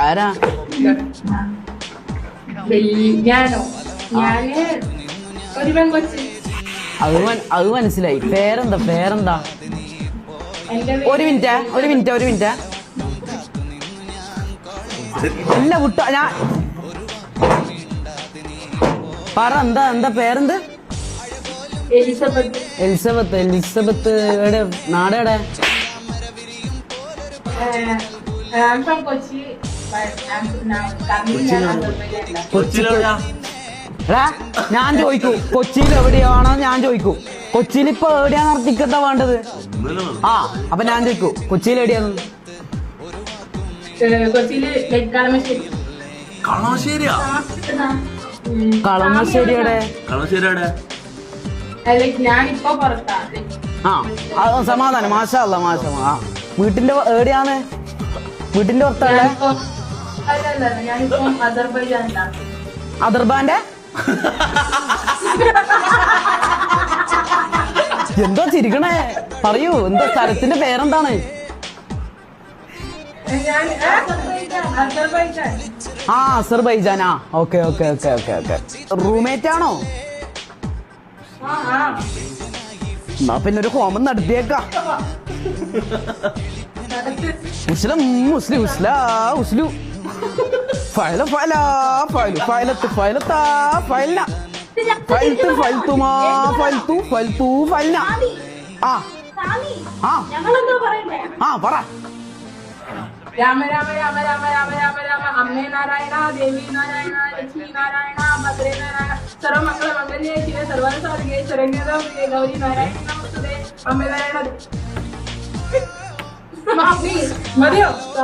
ആരാ? അത് അത് മനസ്സിലായി. പേരെന്താ? പേരെന്താ? ഒരു മിനിറ്റ് ഒരു മിനിറ്റ് ഒരു മിനിറ്റ്. ഇല്ല വിട്ട. ഞാൻ പറ എന്താ എന്താ പേരെന്ത്? എലിസബത്ത്. എലിസബത്ത് എവിടെ? നാടെവിടെ? I'm കൊച്ചിയിലെവിടെയാ എടാ ഞാൻ ചോദിക്കൂ കൊച്ചിയിൽ എവിടെയാണോ ഞാൻ ചോദിക്കൂ? കൊച്ചിയിൽ ഇപ്പൊ എവിടെയാണ് ടിക്കറ്റ് വേണ്ടത് ആ അപ്പൊ ഞാൻ ചോദിക്കൂ കൊച്ചിയിൽ എവിടെയാണ് കളമശ്ശേരി. ആ സമാധാനം മാഷാ അല്ല മാഷ ആ വീട്ടിന്റെ എവിടെയാണ്? വീട്ടിന്റെ പുറത്തല്ലേ അദർബാന്റെ എന്തോ ചിരിക്കണേ. പറയൂ എന്താ സ്ഥലത്തിന്റെ പേരെന്താണ്? ഞാൻ അസർബൈജാൻ ആ okay okay okay okay okay. Roommate ആണോ? ആ ആ. എന്നാ പിന്നെ ഒരു ഹോമം നടത്തിയേക്കാം. മുസ്ലിം മുസ്ലിം ഉസ്ലാ ഉസ്ലു. ഫയല ഫയല ഫയലു ഫയലത്ത് ഫയലത്താ ഫയൽന ഫയൽത്ത് ഫയൽത്തുമാ ഫയൽത്തു ഫയൽത്തു ഫയൽന ആ ആ ഞങ്ങളെന്തോ പറയണ്ടേ ആ പറ രാമ രാമ രാമ രാമ രാമ രാമ രാമ അമ്മേ നാരായണ ദേവി നാരായണ ലക്ഷ്മി നാരായണ ഭദ്രേ നാരായണ സർവമംഗള മംഗല്യേ ശിവ സർവന സാധികേ ശരണ്യത പ്രിയ ഗൗരി നാരായണ നമസ്തേ അമ്മേ നാരായണ മാമി, മതിയോ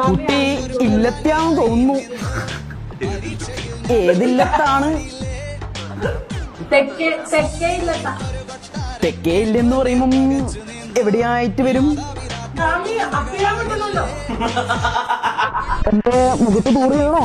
കുട്ടി ഇല്ലത്തെയാണെന്ന് തോന്നുന്നു. ഏതില്ലത്താണ്? തെക്കേ ഇല്ലെന്ന് പറയുമ്പം എവിടെയായിട്ട് വരും? എന്റെ മുഖത്ത് ദൂരെയാണോ